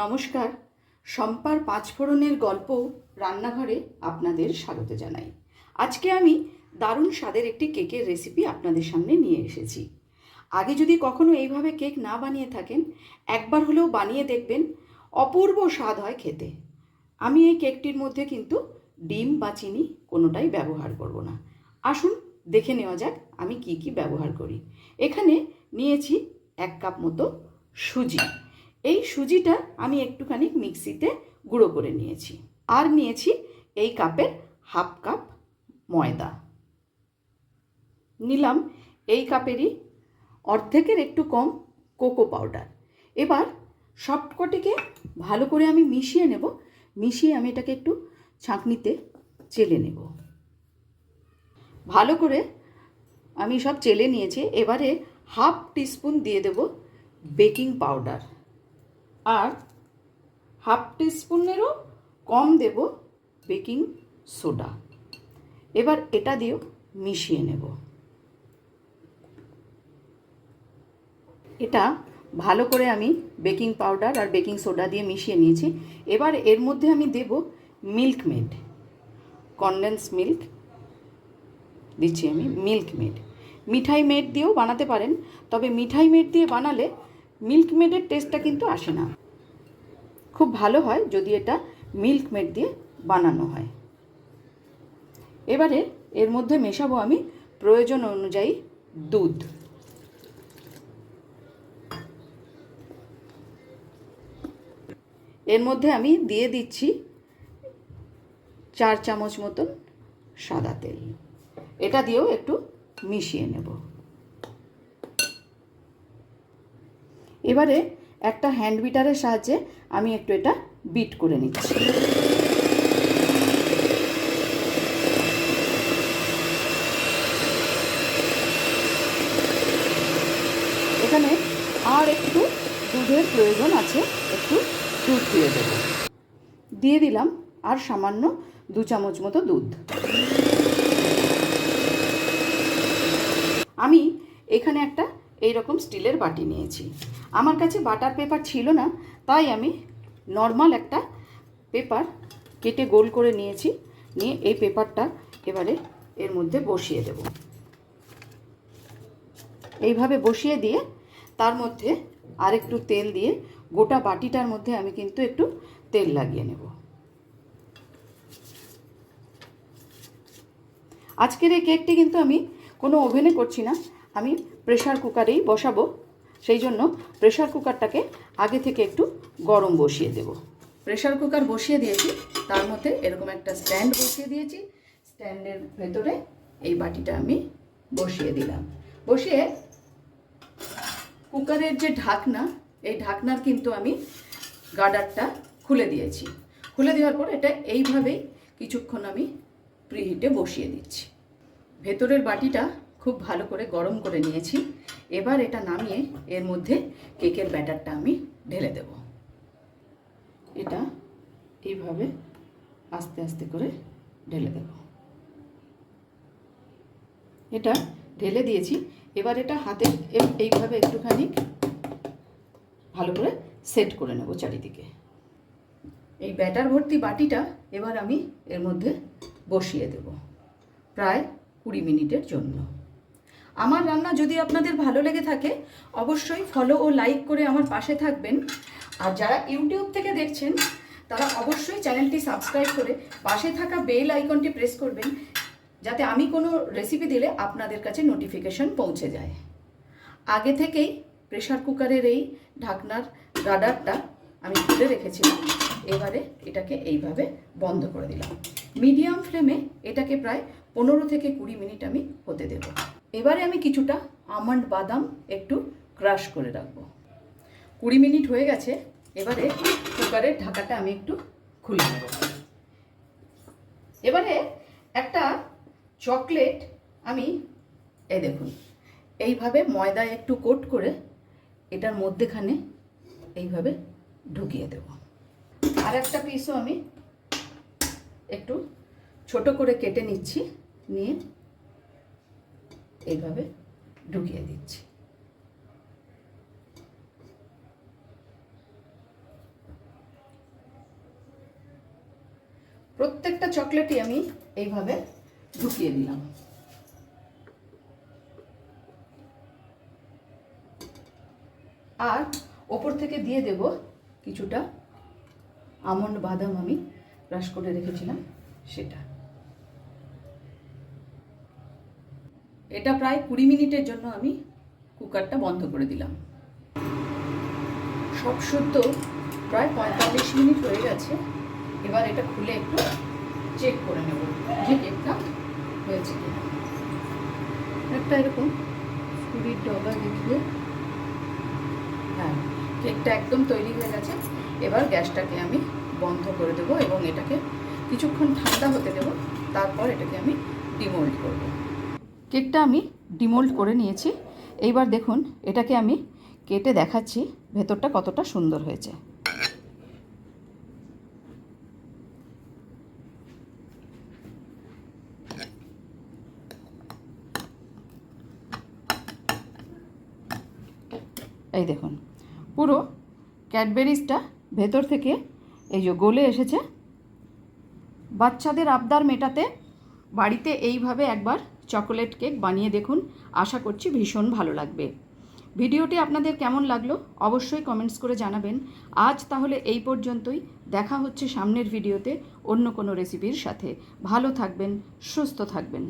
নমস্কার। শম্পার পাঁচফোড়নের গল্প রান্নাঘরে আপনাদের স্বাগত জানাই। আজকে আমি দারুণ স্বাদের একটি কেকের রেসিপি আপনাদের সামনে নিয়ে এসেছি। আগে যদি কখনো এইভাবে কেক না বানিয়ে থাকেন, একবার হলেও বানিয়ে দেখবেন অপূর্ব স্বাদ হয় খেতে। আমি এই কেকটির মধ্যে কিন্তু ডিম বা চিনি কোনোটাই ব্যবহার করব না। আসুন দেখে নেওয়া যাক আমি কি কি ব্যবহার করি। এখানে নিয়েছি এক কাপ মতো সুজি। এই সুজিটা আমি একটুখানি মিক্সিতে গুঁড়ো করে নিয়েছি। আর নিয়েছি এই কাপের হাফ কাপ ময়দা। নিলাম এই কাপেরই অর্ধেকের একটু কম কোকো পাউডার। এবার সবকটিকে ভালো করে আমি মিশিয়ে নেব। মিশিয়ে আমি এটাকে একটু ছাঁকনিতে চেলে নেব। ভালো করে আমি সব চেলে নিয়েছি। এবারে হাফ টিস্পুন দিয়ে দেব বেকিং পাউডার। আর হাফ টিস্পুনেরও কম দেব বেকিং সোডা। এবার এটা দিয়েও মিশিয়ে নেব। এটা ভালো করে আমি বেকিং পাউডার আর বেকিং সোডা দিয়ে মিশিয়ে নিয়েছি। এবার এর মধ্যে আমি দেব মিল্ক মেড। কনডেন্স মিল্ক দিচ্ছি আমি মিল্ক মেড। মিঠাই মেড দিয়েও বানাতে পারেন, তবে মিঠাই মেড দিয়ে বানালে মিল্ক মেডের টেস্টটা কিন্তু আসে না। খুব ভালো হয় যদি এটা মিল্ক মেড দিয়ে বানানো হয়। এবারে এর মধ্যে মেশাবো আমি প্রয়োজন অনুযায়ী দুধ। এর মধ্যে আমি দিয়ে দিচ্ছি চার চামচ মতন সাদা তেল। এটা দিয়েও একটু মিশিয়ে নেব। এবারে একটা হ্যান্ড বিটারের সাহায্যে আমি একটু এটা বিট করে নিচ্ছি। এখানে আর একটু দুধের প্রয়োজন আছে, একটু দুধ দিয়ে দেবো। দিয়ে দিলাম আর সামান্য দু চামচ মতো দুধ। আমি এখানে একটা এই রকম স্টিলের বাটি নিয়েছি। আমার কাছে বাটার পেপার ছিল না, তাই আমি নর্মাল একটা পেপার কেটে গোল করে নিয়েছি, নিয়ে এই পেপারটা এবারে এর মধ্যে বসিয়ে দেব। এইভাবে বসিয়ে দিয়ে তার মধ্যে আরেকটু তেল দিয়ে গোটা বাটিটার মধ্যে আমি কিন্তু একটু তেল লাগিয়ে নেব। আজকের এই কেকটি কিন্তু আমি কোনো ওভেনে করছি না আমি প্রেশার কুকারেই বসাবো। সেই জন্য প্রেশার কুকারটাকে আগে থেকে একটু গরম বসিয়ে দেব। প্রেশার কুকার বসিয়ে দিয়েছি, তার মধ্যে এরকম একটা স্ট্যান্ড বসিয়ে দিয়েছি। স্ট্যান্ডের ভেতরে এই বাটিটা আমি বসিয়ে দিলাম। বসিয়ে কুকারের যে ঢাকনা, এই ঢাকনার কিন্তু আমি গার্ডারটা খুলে দিয়েছি। খুলে দেওয়ার পর এটা এইভাবেই কিছুক্ষণ আমি প্রিহিটে বসিয়ে দিচ্ছি। ভেতরের বাটিটা খুব ভালো করে গরম করে নিয়েছি। এবার এটা নামিয়ে এর মধ্যে কেকের ব্যাটারটা আমি ঢেলে দেব। এটা এইভাবে আস্তে আস্তে করে ঢেলে দেব। এটা ঢেলে দিয়েছি। এবার এটা হাতে এইভাবে একটুখানি ভালো করে সেট করে নেব চারিদিকে। এই ব্যাটার ভর্তি বাটিটা এবার আমি এর মধ্যে বসিয়ে দেব, প্রায় কুড়ি মিনিটের জন্য। আমার রান্না যদি আপনাদের ভালো লেগে থাকে, অবশ্যই ফলো ও লাইক করে আমার পাশে থাকবেন। আর যারা ইউটিউব থেকে দেখছেন, তারা অবশ্যই চ্যানেলটি সাবস্ক্রাইব করে পাশে থাকা বেল আইকনটি প্রেস করবেন, যাতে আমি কোনো রেসিপি দিলে আপনাদের কাছে নোটিফিকেশন পৌঁছে যায়। আগে থেকেই প্রেশার কুকারের এই ঢাকনার গার্ডারটা আমি খুলে রেখেছিলাম, এবারে এটাকে এইভাবে বন্ধ করে দিলাম। মিডিয়াম ফ্লেমে এটাকে প্রায় পনেরো থেকে কুড়ি মিনিট আমি হতে দেব। এবারে আমি কিছুটা আমন্ড বাদাম একটু ক্রাশ করে রাখব। কুড়ি মিনিট হয়ে গেছে, এবারে কুকারের ঢাকাটা আমি একটু খুলে নেব। এবারে একটা চকলেট আমি, এ দেখুন, এইভাবে ময়দায় একটু কোট করে এটার মধ্যেখানে এইভাবে ঢুকিয়ে দেব। আর একটা পিসও আমি একটু ছোট করে কেটে নিচ্ছি, নিয়ে এইভাবে ঢুকিয়ে দিচ্ছি। প্রত্যেকটা চকলেটই আমি এইভাবে ঢুকিয়ে দিলাম। আর ওপর থেকে দিয়ে দেব কিছুটা আমন্ড বাদাম আমি ব্রাশ করে রেখেছিলাম সেটা। এটা প্রায় কুড়ি মিনিটের জন্য আমি কুকারটা বন্ধ করে দিলাম। সব শুদ্ধ প্রায় পঁয়তাল্লিশ মিনিট হয়ে গেছে। এবার এটা খুলে একটু চেক করে নেব যে কেকটা হয়েছে একটা এরকম কুড়ির ডগা দেখিয়ে। হ্যাঁ কেকটা একদম তৈরি হয়ে গেছে। এবার গ্যাসটাকে আমি বন্ধ করে দেবো এবং এটাকে কিছুক্ষণ ঠান্ডা হতে দেবো। তারপর এটাকে আমি ডিমোল্ড করব। কেকটা আমি ডিমোল্ড করে নিয়েছি। এইবার দেখুন, এটাকে আমি কেটে দেখাচ্ছি ভেতরটা কতটা সুন্দর হয়েছে। এই দেখুন, পুরো ক্যাডবেরিজটা ভেতর থেকে এই যে গলে এসেছে। বাচ্চাদের আবদার মেটাতে বাড়িতে এইভাবে একবার চকোলেট কেক বানিয়ে দেখুন। আশা করছি ভীষণ ভালো লাগবে। ভিডিওটি আপনাদের কেমন লাগল অবশ্যই কমেন্টস করে জানাবেন। আজ তাহলে এই পর্যন্তই। দেখা হচ্ছে সামনের ভিডিওতে অন্য কোনো রেসিপির সাথে। ভালো থাকবেন, সুস্থ থাকবেন।